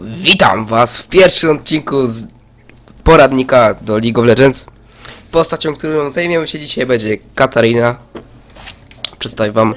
Witam was w pierwszym odcinku z poradnika do League of Legends. Postacią, którą zajmiemy się dzisiaj będzie Katarina. Przedstawię wam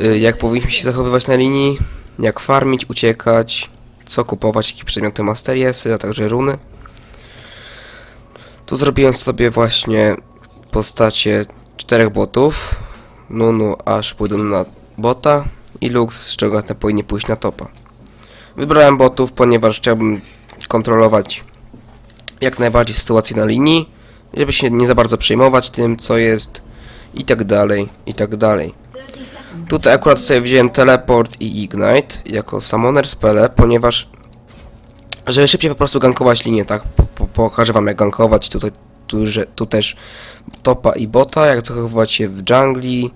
y, jak powinniśmy się zachowywać na linii, jak farmić, uciekać, co kupować, jakie przedmioty Masteriesy, a także runy. Tu zrobiłem sobie właśnie postacie czterech botów. Nunu aż pójdą na bota i Lux, z czego te powinni pójść na topa. Wybrałem botów, ponieważ chciałbym kontrolować jak najbardziej sytuację na linii, żeby się nie za bardzo przejmować tym, co jest i tak dalej, i tak dalej. Tutaj akurat sobie wziąłem teleport i ignite jako summoner spele, ponieważ żeby szybciej po prostu gankować linię, tak? Po, po, pokażę wam jak gankować tutaj, tu, że, tu też topa i bota, jak zachowywać się w jungli,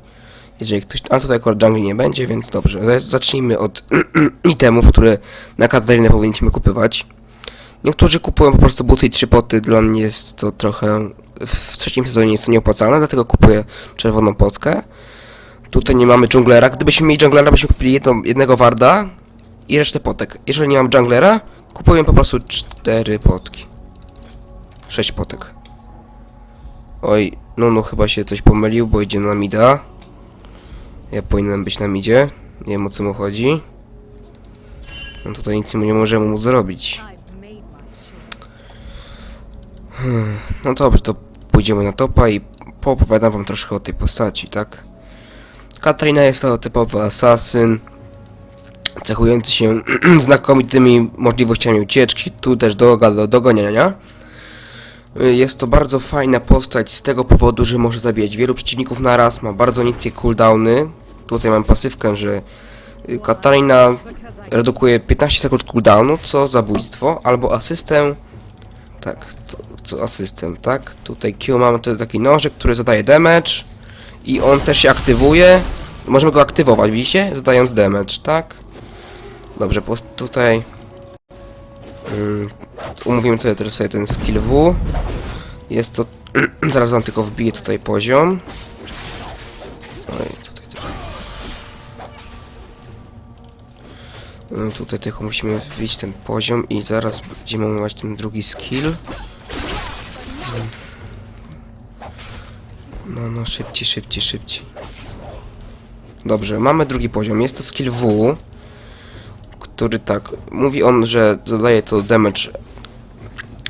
jeżeli ktoś, a tutaj akurat jungli nie będzie, więc dobrze. Za- Zacznijmy od itemów, które na Katarinę powinniśmy kupywać. Niektórzy kupują po prostu buty i trzy poty, dla mnie jest to trochę, w, trzecim sezonie jest to nieopłacalne, dlatego kupuję czerwoną potkę. Tutaj nie mamy junglera, gdybyśmy mieli junglera, byśmy kupili jedną, jednego warda i resztę potek. Jeżeli nie mam junglera, kupuję po prostu cztery potki. Sześć potek. Oj, no no chyba się coś pomylił, bo idzie na mida. Ja powinienem być na midzie. Nie wiem o co mu chodzi. No tutaj nic nie możemy mu zrobić. Hmm, No dobrze, to pójdziemy na topa i poopowiadam wam troszkę o tej postaci, tak? Katarina jest to typowy asasyn, cechujący się znakomitymi możliwościami ucieczki, tu też do, do dogoniania. Y, Jest to bardzo fajna postać z tego powodu, że może zabijać wielu przeciwników na raz, ma bardzo niskie cooldowny. Tutaj mam pasywkę, że y, Katarina redukuje 15 sekund cooldownu, co zabójstwo, albo asystę. Tak, to, co asystem, tak? Tutaj Q mamy tutaj taki nożyk, który zadaje damage i on też się aktywuje. Możemy go aktywować, widzicie? Zadając damage, tak? Dobrze, tutaj umówimy tutaj teraz sobie ten skill W. Jest to... Zaraz wam tylko wbiję tutaj poziom. Oj, tutaj tylko... Mm, Tutaj tylko musimy wbić ten poziom i zaraz będziemy omawiać ten drugi skill. No, no, szybciej, szybciej, szybciej. Dobrze, mamy drugi poziom. Jest to skill W który tak, mówi on, że zadaje to damage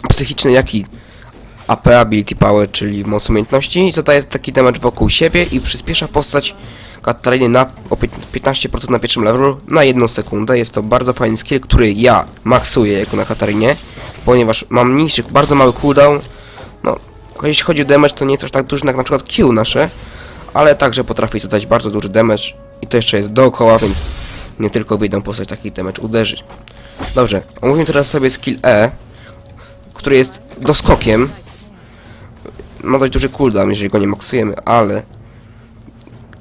psychiczny, jak i AP ability power, czyli moc umiejętności i zadaje taki damage wokół siebie i przyspiesza postać Katariny na o pię- 15% na pierwszym levelu na jedną sekundę. Jest to bardzo fajny skill, który ja maksuję jako na Katarinie, ponieważ mam niższy, bardzo mały cooldown. No, jeśli chodzi o damage, to nie jest aż tak duży jak na przykład Q nasze, ale także potrafi zadać bardzo duży damage i to jeszcze jest dookoła, więc nie tylko w jedną postać taki damage uderzy. Dobrze, omówimy teraz sobie skill E, który jest doskokiem. Ma dość duży cooldown, jeżeli go nie maksujemy, ale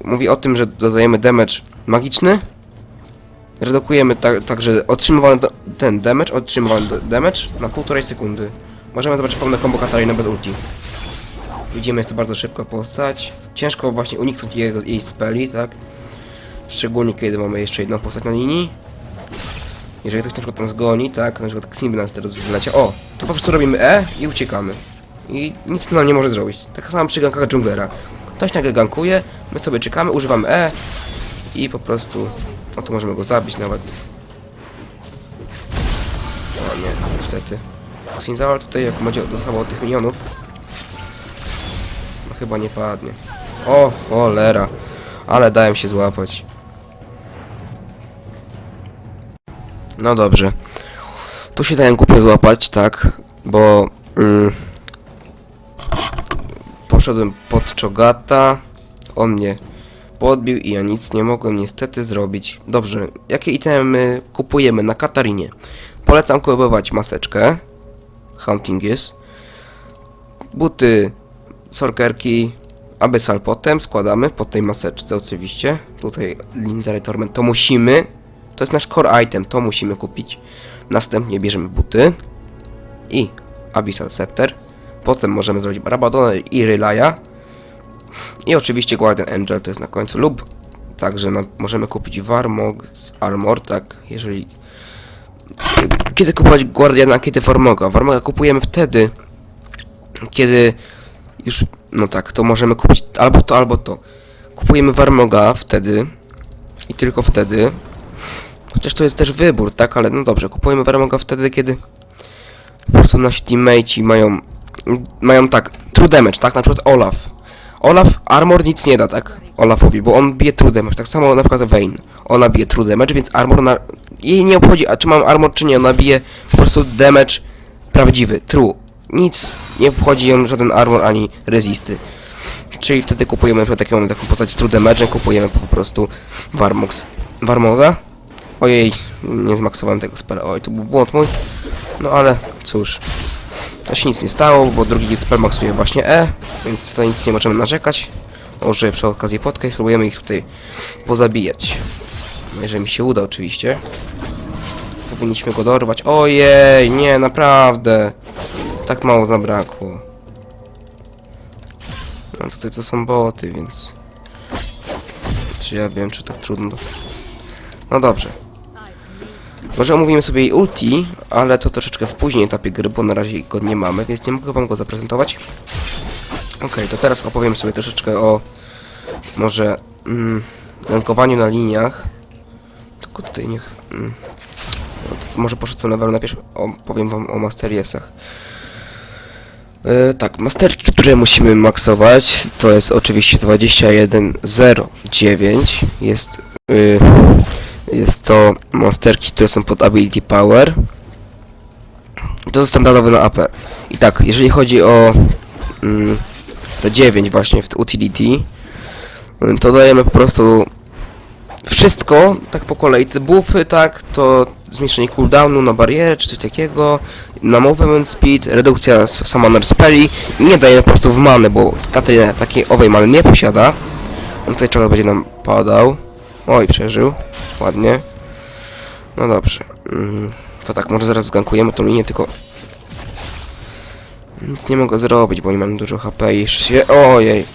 mówi o tym, że dodajemy damage magiczny. Redukujemy tak, także otrzymywany ten damage, otrzymywany damage na półtorej sekundy. Możemy zobaczyć pełne combo Katarina bez ulti. Widzimy, jest to bardzo szybka postać. Ciężko właśnie uniknąć jego, jej speli, tak? Szczególnie kiedy mamy jeszcze jedną postać na linii. Jeżeli ktoś na przykład nas goni, tak, na przykład Ximby nas teraz wylecie, o, to po prostu robimy E i uciekamy. I nic nam nie może zrobić. Tak samo przy gankach junglera. Ktoś nagle gankuje, my sobie czekamy, używamy E i po prostu, no to możemy go zabić nawet. O nie, niestety. Xinzal tutaj jak będzie dostawał tych minionów, no chyba nie padnie. O, cholera. Ale dałem się złapać. No dobrze. Tu się dałem głupio złapać, tak, bo mm, poszedłem pod Czogata, on mnie podbił i ja nic nie mogłem niestety zrobić. Dobrze, jakie itemy kupujemy na Katarinie? Polecam kupować maseczkę, Hunting jest, buty, sorkerki, Abyssal potem składamy po tej maseczce oczywiście. Tutaj Legendary Torment to musimy. To jest nasz core item, to musimy kupić. Następnie bierzemy buty i Abyssal Scepter. Potem możemy zrobić Rabadona i Relaya. I oczywiście Guardian Angel to jest na końcu lub także na, możemy kupić Warmog Armor, tak, jeżeli Kiedy kupować Guardiana, kiedy Warmoga? Warmoga kupujemy wtedy, kiedy już, no tak, to możemy kupić albo to, albo to. Kupujemy Warmoga wtedy i tylko wtedy. Chociaż to jest też wybór, tak, ale no dobrze, kupujemy Warmoga wtedy, kiedy po prostu nasi teammateci mają, mają tak, true damage, tak, na przykład Olaf. Olaf armor nic nie da, tak, Olafowi, bo on bije true damage, tak samo na przykład Vayne. Ona bije true damage, więc armor na... Jej nie obchodzi, a czy mam armor, czy nie, ona bije po prostu damage prawdziwy, true. Nic nie obchodzi ją żaden armor ani resisty. Czyli wtedy kupujemy na przykład taką, taką postać z true damage, kupujemy po prostu Warmox. Warmoga? Ojej, nie zmaksowałem tego spela, oj, to był błąd mój. No ale cóż, to się nic nie stało, bo drugi spell maksuje właśnie E, więc tutaj nic nie możemy narzekać. Może przy okazji podkreśl, spróbujemy ich tutaj pozabijać. Jeżeli mi się uda oczywiście. Powinniśmy go dorwać. Ojej, nie, naprawdę. Tak mało zabrakło. No tutaj to są boty, więc... Czy ja wiem, czy tak trudno. No dobrze. Może omówimy sobie jej ulti, ale to troszeczkę w później etapie gry, bo na razie go nie mamy, więc nie mogę wam go zaprezentować. Okej, to teraz opowiem sobie troszeczkę o może mm, gankowaniu na liniach. Tylko tutaj niech... Mm, no to, to może poszedł level najpierw opowiem wam o Masteriesach. E, tak, masterki, które musimy maksować, to jest oczywiście 2109. Jest, y, jest to masterki, które są pod ability power. To jest standardowe na AP. I tak, jeżeli chodzi o mm, te 9 właśnie w utility, y, to dajemy po prostu wszystko, tak po kolei. Te buffy, tak, to zmniejszenie cooldownu na barierę, czy coś takiego, na movement speed, redukcja summoner spelli. Nie dajemy po prostu w manę, bo Katarina takiej owej many nie posiada. No tutaj czego będzie nam padał. Oj, przeżył. Ładnie. No dobrze. Mm, to tak, może zaraz zgankujemy tą linię, tylko... Nic nie mogę zrobić, bo nie mam dużo HP i jeszcze się... Ojej!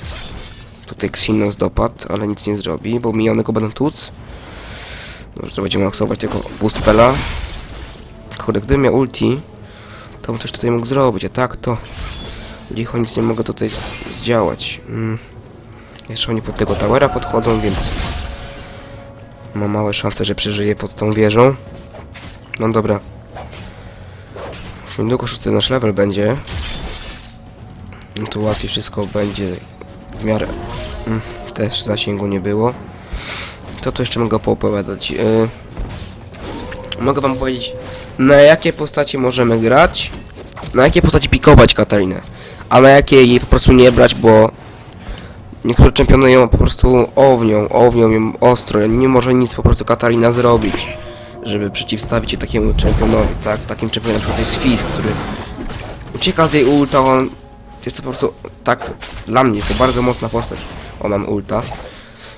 Tutaj Xenos dopadł, ale nic nie zrobi, bo miniony go będą tłuc. Dobrze, to będziemy maksować tego boost spella. Kurde, gdybym miał ulti, to bym coś tutaj mógł zrobić, a tak to... Licho nic nie mogę tutaj zdziałać. Mm. Jeszcze oni pod tego towera podchodzą, więc... Mam małe szanse, że przeżyję pod tą wieżą. No dobra. Już niedługo szósty nasz level będzie. No to łatwiej wszystko będzie w miarę. Mm, też zasięgu nie było. To tu jeszcze mogę poopowiadać. Yy, mogę wam powiedzieć, na jakie postacie możemy grać, na jakie postaci pikować Katarinę, a na jakie jej po prostu nie brać, bo niektóre czempiony ją po prostu ownią, ownią ją ostro, nie może nic po prostu Katarina zrobić, żeby przeciwstawić się takiemu czempionowi, tak? Takim czempionem na przykład jest Fizz, który ucieka z jej ulta, on jest to po prostu tak, dla mnie jest to bardzo mocna postać, on mam ulta.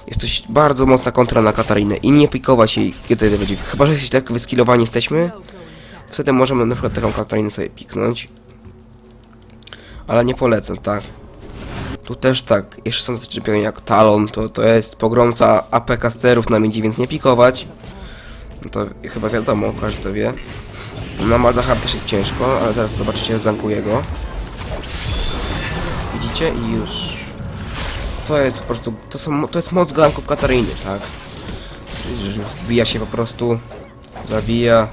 Jest to bardzo mocna kontra na Katarinę i nie pikować jej, kiedy to będzie. Chyba, że jesteś tak wyskillowani jesteśmy, wtedy możemy na przykład taką Katarinę sobie piknąć. Ale nie polecam, tak. Tu też tak, jeszcze są tacy czempioni jak Talon, to, to jest pogromca AP casterów na midzi, więc nie pikować. No to chyba wiadomo, każdy to wie. Na Malzahar też jest ciężko, ale zaraz zobaczycie, zlankuję go. Widzicie? I już. To jest po prostu, to są, to jest moc ganków Katariny, tak? Wbija się po prostu, zabija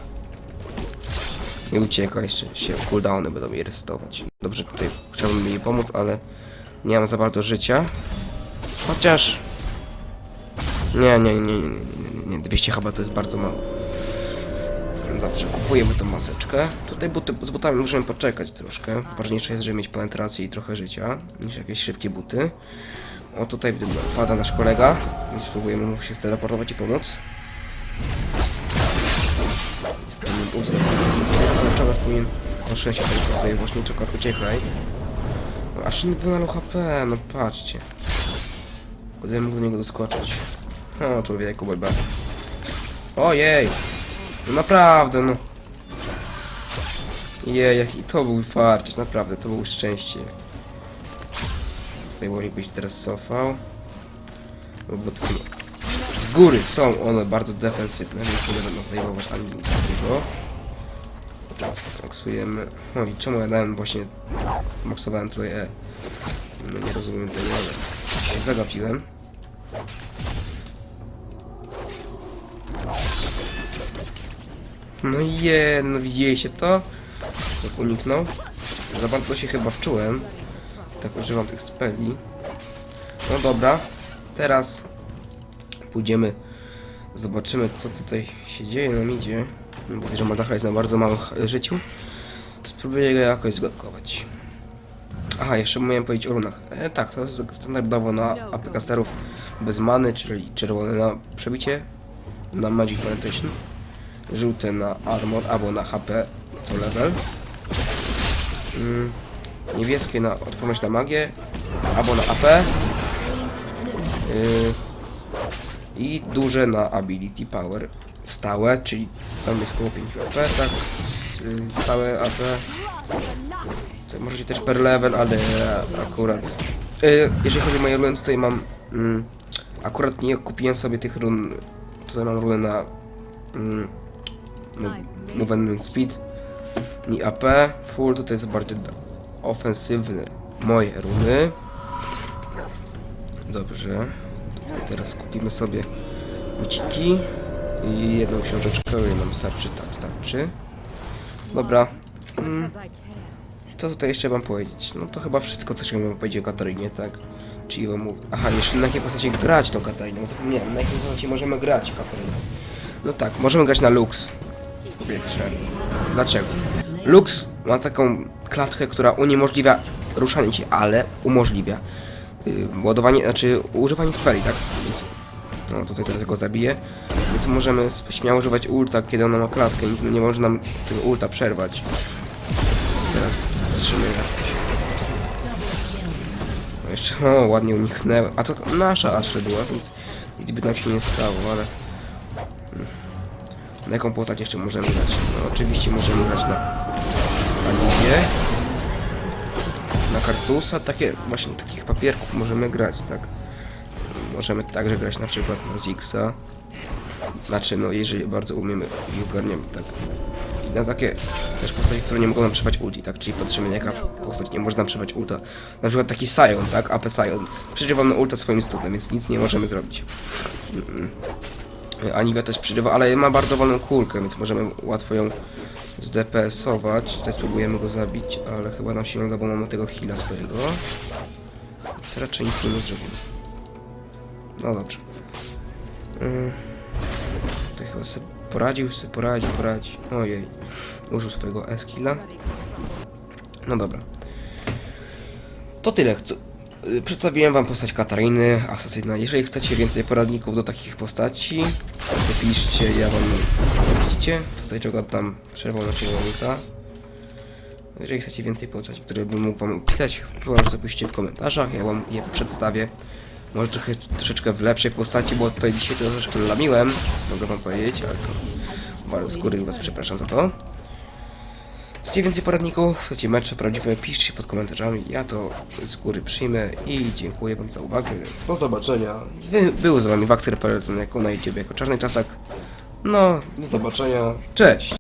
i ucieka, jeszcze się cooldowny będą jej resetować. Dobrze, tutaj chciałbym jej pomóc, ale nie mam za bardzo życia. Chociaż... Nie, nie, nie, nie, nie, nie, nie, 200 chyba to jest bardzo mało. Dobrze, kupujemy tą maseczkę. Tutaj buty, z butami możemy poczekać troszkę. Ważniejsze jest, żeby mieć penetrację i trochę życia, niż jakieś szybkie buty. O, tutaj pada nasz kolega, więc spróbujemy mu się teleportować i pomóc. Niestety nie był ale czekać powinien... O, 6 teleportuje właśnie, czekać, uciekaj. Aż nie był na HP, no patrzcie. Gdybym mógł do niego doskoczyć. O, człowieku, bye bye. Ojej! No naprawdę, no. Jej, jaki to był farciarz, naprawdę, to był szczęście. Tutaj Warwick byś teraz cofał. No, Bo to są... Z góry są one bardzo defensywne, więc nie będą zdejmować ani nic takiego. Maksujemy. Oj, czemu ja dałem właśnie... Maksowałem tutaj E. No nie rozumiem tego, ale zagapiłem. No je, no widzieliście to? Jak uniknął? Za bardzo się chyba wczułem. Tak używam tych speli. No dobra, teraz pójdziemy, zobaczymy co tutaj się dzieje na midzie. Widzę, że Maldachra jest na bardzo małym e, życiu. Spróbuję go jakoś zgodkować. Aha, jeszcze miałem powiedzieć o runach. E, tak, to jest standardowo na aplikasterów bez many, czyli czerwone na przebicie, na Magic Penetration, żółte na Armor albo na HP co level, mm, niebieskie na odporność na magię albo na AP yy, i duże na Ability Power stałe, czyli tam jest około 5 AP, tak, yy, stałe AP. To możecie też per level, ale akurat. Yy, jeżeli chodzi o moje runy, tutaj mam. Mm, akurat nie kupiłem sobie tych run. Tutaj mam runę na. Mm, no, speed i AP. Full tutaj jest bardziej ofensywne moje runy. Dobrze. Tutaj teraz kupimy sobie buciki i jedną książeczkę, nam starczy, tak starczy. Dobra. Mm, co tutaj jeszcze mam powiedzieć? No to chyba wszystko, co chciałem powiedzieć o Katarinie, tak? Czyli wam mów... Aha, jeszcze na jakiej postaci grać tą Katariną? Zapomniałem, na jakiej postaci możemy grać Katariną. No tak, możemy grać na Lux. Pierwsze. Dlaczego? Lux ma taką klatkę, która uniemożliwia ruszanie się, ale umożliwia yy, ładowanie, znaczy używanie speli, tak? Więc no tutaj zaraz go zabiję. Więc możemy śmiało używać ulta, kiedy ona ma klatkę. Nikt nie może nam tego ulta przerwać. Teraz patrzymy jak się... No jeszcze, o, ładnie uniknęła. A to nasza Ashley była, więc nic by nam się nie stało, ale... Na jaką postać jeszcze możemy grać? No oczywiście możemy grać na... Aniwie. Na Kartusa, takie, właśnie takich papierków możemy grać, tak? Możemy także grać na przykład na Zixa. Znaczy, no jeżeli bardzo umiemy i ogarniemy, tak. I na takie też postaci, które nie mogą nam przewać ulti, tak? Czyli patrzymy jaka postać nie może nam przewać ulta. Na przykład taki Sion, tak? AP Sion. Przeżywa na ulta swoim stunem, więc nic nie możemy zrobić. Mm. Też przerywa, ale ma bardzo wolną kulkę, więc możemy łatwo ją zdps-ować. Tutaj spróbujemy go zabić, ale chyba nam się nie uda, bo mamy tego heala swojego. Więc raczej nic nie zrobimy. No dobrze. Yy. To chyba sobie poradził, sobie poradzi, poradzi. Ojej. Użył swojego eskilla. No dobra. To tyle. Y, przedstawiłem wam postać Katariny, Asasyna. Jeżeli chcecie więcej poradników do takich postaci, to piszcie, ja wam widzicie. Tutaj czego tam przerwał na czerwonica. Jeżeli chcecie więcej postaci, które bym mógł wam opisać, proszę zapiszcie w komentarzach, ja wam je przedstawię. Może trochę, troszeczkę w lepszej postaci, bo tutaj dzisiaj to troszeczkę lamiłem, mogę wam powiedzieć, ale to bardzo z góry was przepraszam za to. Chcecie więcej poradników, chcecie mecze prawdziwe, piszcie pod komentarzami, ja to z góry przyjmę i dziękuję wam za uwagę. Do zobaczenia. Wy, był z wami Waxer.pl jako na YouTube, jako Czarny Czasak. No, do zobaczenia. Cześć!